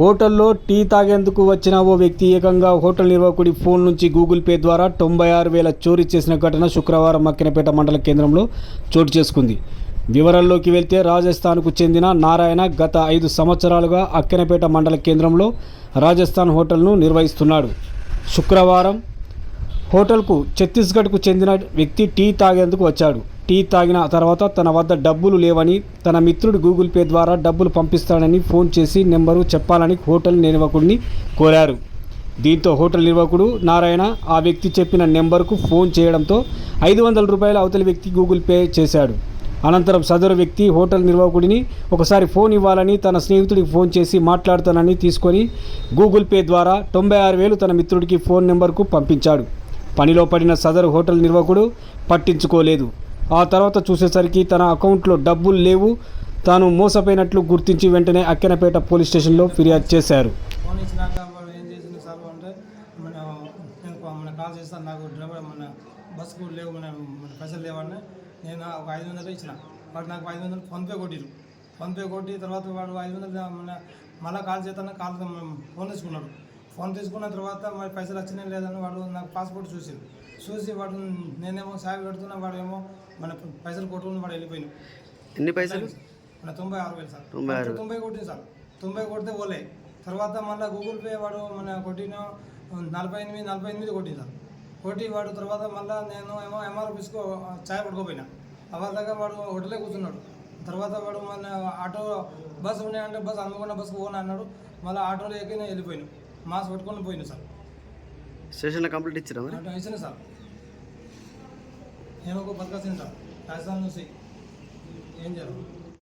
హోటల్లో టీ తాగేందుకు వచ్చిన ఓ వ్యక్తి ఏకంగా హోటల్ నిర్వాహకుడి ఫోన్ నుంచి గూగుల్ పే ద్వారా తొంభై ఆరు వేల చోరీ చేసిన ఘటన శుక్రవారం మక్కినపేట మండల కేంద్రంలో చోటు చేసుకుంది. వివరాల్లోకి వెళ్తే రాజస్థాన్కు చెందిన నారాయణ గత ఐదు సంవత్సరాలుగా అక్కినపేట మండల కేంద్రంలో రాజస్థాన్ హోటల్ను నిర్వహిస్తున్నాడు. శుక్రవారం హోటల్కు ఛత్తీస్గఢ్కు చెందిన వ్యక్తి టీ తాగేందుకు వచ్చాడు. టీ తాగిన తర్వాత తన వద్ద డబ్బులు లేవని తన మిత్రుడు గూగుల్ పే ద్వారా డబ్బులు పంపిస్తాడని ఫోన్ చేసి నెంబరు చెప్పాలని హోటల్ నిర్వాహకుడిని కోరారు. దీంతో హోటల్ నిర్వాహకుడు నారాయణ ఆ వ్యక్తి చెప్పిన నెంబర్కు ఫోన్ చేయడంతో ఐదు వందల రూపాయలు అవతలి వ్యక్తి గూగుల్ పే చేశాడు. అనంతరం సదరు వ్యక్తి హోటల్ నిర్వాహకుడిని ఒకసారి ఫోన్ ఇవ్వాలని తన స్నేహితుడికి ఫోన్ చేసి మాట్లాడతానని తీసుకొని గూగుల్ పే ద్వారా తొంభై ఆరు వేలు తన మిత్రుడికి ఫోన్ నెంబర్కు పంపించాడు. పనిలో పడిన సదరు హోటల్ నిర్వాహకుడు పట్టించుకోలేదు. ఆ తర్వాత చూసేసరికి తన అకౌంట్లో డబ్బులు లేవు. తాను మోసపోయినట్లు గుర్తించి వెంటనే అక్కెనపేట పోలీస్ స్టేషన్లో ఫిర్యాదు చేశారు. ఫోన్ వాడు ఏం సార్ అంటే మన కాల్ చేస్తాను నాకు డ్రైవర్ మన బస్సుకు లేవు మన మన పైసలు లేవని నేను ఒక ఐదు వందలు ఇచ్చిన. వాడు నాకు ఐదు వందలు ఫోన్పే కొట్టిరు. ఫోన్పే కొట్టి తర్వాత వాడు ఐదు వందలు మన మళ్ళీ కాల్ చేస్తాను కాల్ ఫోన్ తెచ్చుకున్నాడు. ఫోన్ తీసుకున్న తర్వాత మరి పైసలు వచ్చినాయి లేదని వాడు నాకు పాస్పోర్ట్ చూసి చూసి వాడు నేనేమో సాగు పెడుతున్నా వాడు ఏమో మన పైసలు కొట్టుకుని వాడు వెళ్ళిపోయినాడు ఎన్ని పైసలు? మన తొంభై ఆరు వేలు సార్. తొంభై ఆరు. తొంభై కొట్టింది సార్. తొంభై కొడితే పోలే. తర్వాత మళ్ళీ గూగుల్ పే వాడు మన కొట్టిన నలభై ఎనిమిది నలభై ఎనిమిది కొట్టింది సార్. కొట్టి వాడు తర్వాత మళ్ళీ నేను ఏమో ఎంఆర్ఎఫీస్కో ఛాయ్ పడుకోపోయినా అవర్ దగ్గర వాడు హోటలే కూర్చున్నాడు. తర్వాత వాడు మన ఆటో బస్ ఉన్నాయంటే బస్ అనుకున్న బస్కి పోను అన్నాడు. మళ్ళీ ఆటోలో ఎక్కి నేను వెళ్ళిపోయాను. మాస్క్ పెట్టుకొని పోయినా సార్. స్టేషన్లో కంప్లీట్ ఇచ్చిరా మరి? అటు ఇచ్చిన సార్. నేను ఒక బతకాల్సింది సార్. రాజస్థాన్ నుంచి. ఏం చేయాలి?